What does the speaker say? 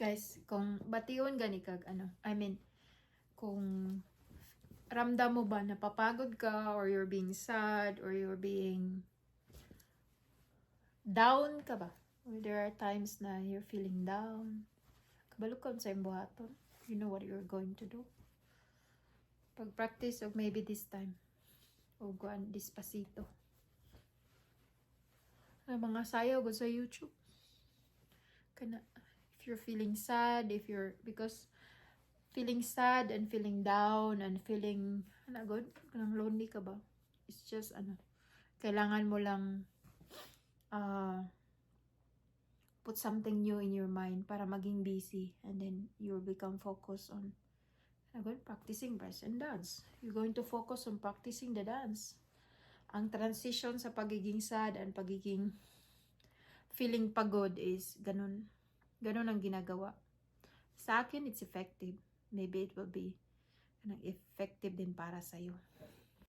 Guys, kung bation gani kag ano, I mean, kung ramdam mo ba napapagod ka or you're being sad or you're being down ka ba? Or there are times na you're feeling down. Kabalo ka sa imong buhaton. You know what you're going to do. Pag-practice og maybe this time. O guan despacito. Ang mga sayaw gud sa YouTube. Kana if you're feeling sad, if you're because feeling sad and feeling down and feeling ano good, kanang lonely ka ba? It's just ano, kailangan mo lang uh, put something new in your mind para maging busy and then you'll become focused on ano good, practicing breath and dance. You're going to focus on practicing the dance. Ang transition sa pagiging sad and pagiging feeling pagod is ganun. Ganun ang ginagawa. Sa akin, it's effective. Maybe it will be effective din para sa'yo.